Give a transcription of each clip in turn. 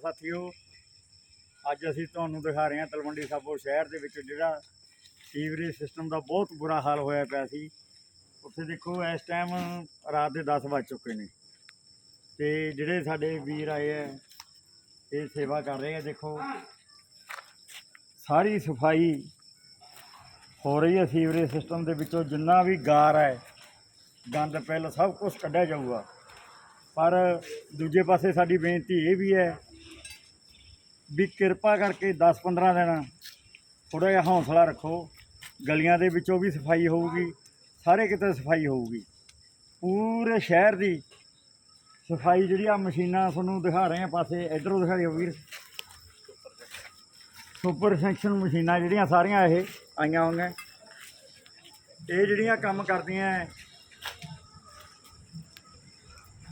ਸਾਥੀਓ, ਅੱਜ ਅਸੀਂ ਤੁਹਾਨੂੰ ਦਿਖਾ ਰਹੇ ਹਾਂ ਤਲਵੰਡੀ ਸਾਬੋ ਸ਼ਹਿਰ ਦੇ ਵਿੱਚ ਜਿਹੜਾ ਸੀਵਰੇਜ ਸਿਸਟਮ ਦਾ ਬਹੁਤ ਬੁਰਾ ਹਾਲ ਹੋਇਆ ਪਿਆ ਸੀ। ਉੱਥੇ ਦੇਖੋ, ਇਸ ਟਾਈਮ ਰਾਤ ਦੇ 10 ਵੱਜ ਚੁੱਕੇ ਨੇ। ਤੇ ਜਿਹੜੇ ਸਾਡੇ ਵੀਰ ਆਏ ਆ, ਇਹ ਸੇਵਾ ਕਰ ਰਹੇ ਆ, ਦੇਖੋ। ਸਾਰੀ ਸਫ਼ਾਈ ਹੋ ਰਹੀ ਹੈ ਸੀਵਰੇਜ ਸਿਸਟਮ ਦੇ ਵਿੱਚੋਂ, ਜਿੰਨਾ ਵੀ ਗਾਰ ਹੈ, ਗੰਦ ਪਹਿਲ ਸਭ ਕੁਝ ਕੱਢਿਆ ਜਾਊਗਾ। ਪਰ ਦੂਜੇ ਪਾਸੇ ਸਾਡੀ ਬੇਨਤੀ ਇਹ ਵੀ ਹੈ ਵੀ ਕਿਰਪਾ ਕਰਕੇ 10-15 ਦਿਨ ਥੋੜਾ ਜਿਹਾ ਹੌਸਲਾ ਰੱਖੋ। ਗਲੀਆਂ ਦੇ ਵਿੱਚੋਂ ਵੀ ਸਫ਼ਾਈ ਹੋਊਗੀ, ਸਾਰੇ ਕਿਤੇ ਸਫ਼ਾਈ ਹੋਊਗੀ। ਪੂਰੇ ਸ਼ਹਿਰ ਦੀ ਸਫ਼ਾਈ ਜਿਹੜੀ ਆ ਮਸ਼ੀਨਾਂ ਤੁਹਾਨੂੰ ਦਿਖਾ ਰਹੇ ਆ ਪਾਸੇ, ਇਧਰੋਂ ਦਿਖਾਇਓ ਵੀਰ। ਸੁਪਰ ਸੈਕਸ਼ਨ ਮਸ਼ੀਨਾਂ ਜਿਹੜੀਆਂ ਸਾਰੀਆਂ ਇਹ ਆਈਆਂ ਹੋਈਆਂ। ਇਹ ਜਿਹੜੀਆਂ ਕੰਮ ਕਰਦੀਆਂ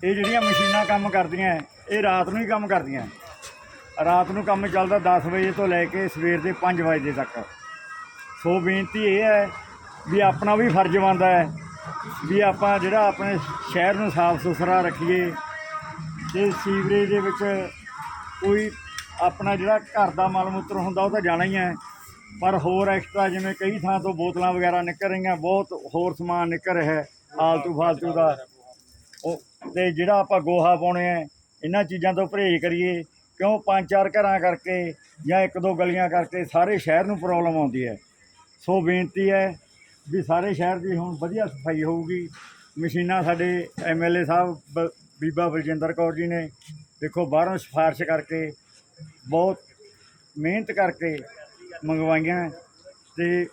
ਇਹ ਜਿਹੜੀਆਂ ਮਸ਼ੀਨਾਂ ਕੰਮ ਕਰਦੀਆਂ ਇਹ ਰਾਤ ਨੂੰ ਹੀ ਕੰਮ ਕਰਦੀਆਂ ਰਾਤ ਨੂੰ ਕੰਮ ਚੱਲਦਾ 10 ਵਜੇ ਤੋਂ ਲੈ ਕੇ ਸਵੇਰ ਦੇ 5 ਵਜੇ ਤੱਕ। ਸੋ ਬੇਨਤੀ ਇਹ ਹੈ ਵੀ ਆਪਣਾ ਵੀ ਫਰਜ਼ ਬਣਦਾ ਹੈ ਵੀ ਆਪਾਂ ਜਿਹੜਾ ਆਪਣੇ ਸ਼ਹਿਰ ਨੂੰ ਸਾਫ਼ ਸੁਥਰਾ ਰੱਖੀਏ ਤੇ ਸੀਵਰੇਜ ਦੇ ਵਿੱਚ ਕੋਈ ਆਪਣਾ ਜਿਹੜਾ ਘਰ ਦਾ ਮਲ ਮੂਤਰ ਹੁੰਦਾ ਉਹ ਤਾਂ ਜਾਣਾ ਹੀ ਹੈ। ਪਰ ਹੋਰ ਐਕਸਟਰਾ ਜਿਵੇਂ ਕਈ ਥਾਂ ਤੋਂ ਬੋਤਲਾਂ ਵਗੈਰਾ ਨਿਕਲ ਰਹੀਆਂ, ਬਹੁਤ ਹੋਰ ਸਮਾਨ ਨਿਕਲ ਰਿਹਾ ਹੈ ਆਲਤੂ ਫਾਲਤੂ ਦਾ। ਉਹ ਤੇ ਜਿਹੜਾ ਆਪਾਂ ਗੋਹਾ ਪਾਉਣੇ ਆ ਇਹਨਾਂ ਚੀਜ਼ਾਂ ਤੋਂ ਪਰਹੇਜ਼ ਕਰੀਏ। ਕਿਉਂ ਪੰਜ ਚਾਰ ਘਰਾਂ ਕਰਕੇ ਜਾਂ ਇੱਕ ਦੋ ਗਲੀਆਂ ਕਰਕੇ ਸਾਰੇ ਸ਼ਹਿਰ ਨੂੰ ਪ੍ਰੋਬਲਮ ਆਉਂਦੀ ਹੈ। ਸੋ ਬੇਨਤੀ ਹੈ ਵੀ ਸਾਰੇ ਸ਼ਹਿਰ ਦੀ ਹੁਣ ਵਧੀਆ ਸਫ਼ਾਈ ਹੋਊਗੀ। ਮਸ਼ੀਨਾਂ ਸਾਡੇ ਐਮਐਲਏ ਸਾਹਿਬ, ਬ- ਬੀਬਾ ਬਲਜਿੰਦਰ ਕੌਰ ਜੀ ਨੇ ਦੇਖੋ ਬਾਹਰੋਂ ਸਿਫਾਰਿਸ਼ ਕਰਕੇ ਬਹੁਤ ਮਿਹਨਤ ਕਰਕੇ ਮੰਗਵਾਈਆਂ ਤੇ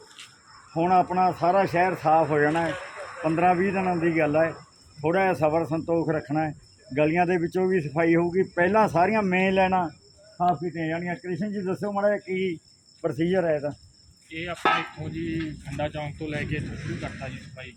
ਹੁਣ ਆਪਣਾ ਸਾਰਾ ਸ਼ਹਿਰ ਸਾਫ਼ ਹੋ ਜਾਣਾ ਹੈ। 15-20 ਦਿਨਾਂ ਦੀ ਗੱਲ ਹੈ। ਥੋੜਾ ਜਿਹਾ ਸਬਰ ਸੰਤੋਖ ਰੱਖਣਾ ਗਲੀਆਂ ਦੇ ਵਿੱਚੋਂ ਵੀ ਸਫ਼ਾਈ ਹੋਊਗੀ। ਪਹਿਲਾਂ ਸਾਰੀਆਂ ਮੇਨ ਲੈਣਾ ਸਾਫ਼ ਕੀਤੀਆਂ ਜਾਣੀਆਂ ਕ੍ਰਿਸ਼ਨ ਜੀ, ਦੱਸੋ ਮਾੜਾ ਜਿਹਾ ਕੀ ਪ੍ਰੋਸੀਜਰ ਹੈ ਇਹਦਾ? ਇਹ ਆਪਾਂ ਇੱਥੋਂ ਜੀ ਖੰਡਾ ਚੌਂਕ ਤੋਂ ਲੈ ਕੇ ਸ਼ੁਰੂ ਕਰਤਾ ਜੀ ਸਫ਼ਾਈ।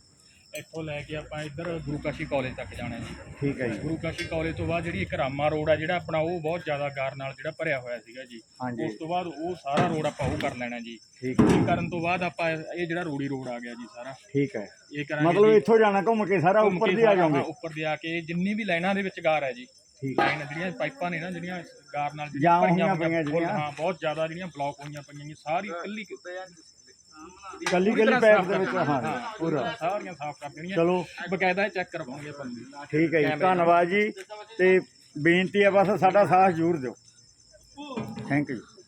ਇੱਥੋਂ ਲੈ ਕੇ ਆਪਾਂ ਇੱਧਰ ਗੁਰੂ ਕਾਸ਼ੀ ਕਾਲਜ ਤੱਕ ਜਾਣਾ ਜੀ। ਠੀਕ ਹੈ ਜੀ। ਗੁਰੂ ਕਾਸ਼ੀ ਕਾਲਜ ਤੋਂ ਬਾਅਦ ਜਿਹੜੀ ਇੱਕ ਰਾਮਾ ਰੋਡ ਆ ਜਿਹੜਾ ਆਪਣਾ ਉਹ ਬਹੁਤ ਜ਼ਿਆਦਾ ਗਾਰ ਨਾਲ ਜਿਹੜਾ ਭਰਿਆ ਹੋਇਆ ਸੀਗਾ ਜੀ। ਹਾਂਜੀ। ਉਸ ਤੋਂ ਬਾਅਦ ਉਹ ਸਾਰਾ ਰੋਡ ਆਪਾਂ ਉਹ ਕਰ ਲੈਣਾ ਜੀ। ਠੀਕ ਇਹ ਕਰਨ ਤੋਂ ਬਾਅਦ ਆਪਾਂ ਇਹ ਜਿਹੜਾ ਰੋੜੀ ਰੋਡ ਆ ਗਿਆ ਜੀ ਸਾਰਾ। ਠੀਕ ਹੈ। ਇਹ ਕਰਾਂਗੇ ਮਤਲਬ ਜੀ। ਇੱਥੋਂ ਜਾਣਾ ਘੁੰਮ ਕੇ ਸਾਰਾ ਘੁੰਮ ਉੱਪਰ ਕੇ ਦੀ ਆ ਸਾਰਾ, ਜਾਓਗੇ? ਹਾਂ, ਉੱਪਰ ਦੀ ਆ ਕੇ ਜਿੰਨੀ ਵੀ ਲਾਈਨਾਂ ਦੇ ਵਿੱਚ ਗਾਰ ਹੈ ਜੀ। ਠੀਕ। ਲਾਈਨ ਜਿਹੜੀਆਂ ਪਾਈਪਾਂ ਨੇ ਨਾ ਜਿਹੜੀਆਂ ਗਾਰ ਨਾਲ ਜਾਮ ਹੋਈਆਂ ਪਈਆਂ ਜਿਹੜੀਆਂ। ਹਾਂ ਬਹੁਤ ਜ਼ਿਆਦਾ ਜਿਹੜੀਆਂ ਬਲੌਕ ਹੋਈਆਂ ਪਈਆਂ ਜੀ ਸਾਰੀ ਕੱਲੀ ਕੱਲੀ ਕੱਲੀ ਪੈਪ ਦੇ ਵਿੱਚ ਹਾਂ। ਪੂਰਾ। ਸਾਰੀਆਂ ਸਾਫ਼ ਕਰ ਦੇਣੀਆਂ। ਚਲੋ। ਬਕਾਇਦਾ ਚੈੱਕ ਕਰਵਾਉਣਗੇ ਬੰਦੇ ਠੀਕ ਹੈ ਜੀ ਧੰਨਵਾਦ ਜੀ। ਤੇ ਬੇਨਤੀ ਹੈ ਬਸ ਸਾਡਾ ਸਾਥ ਜ਼ਰੂਰ ਦਿਓ। Thank you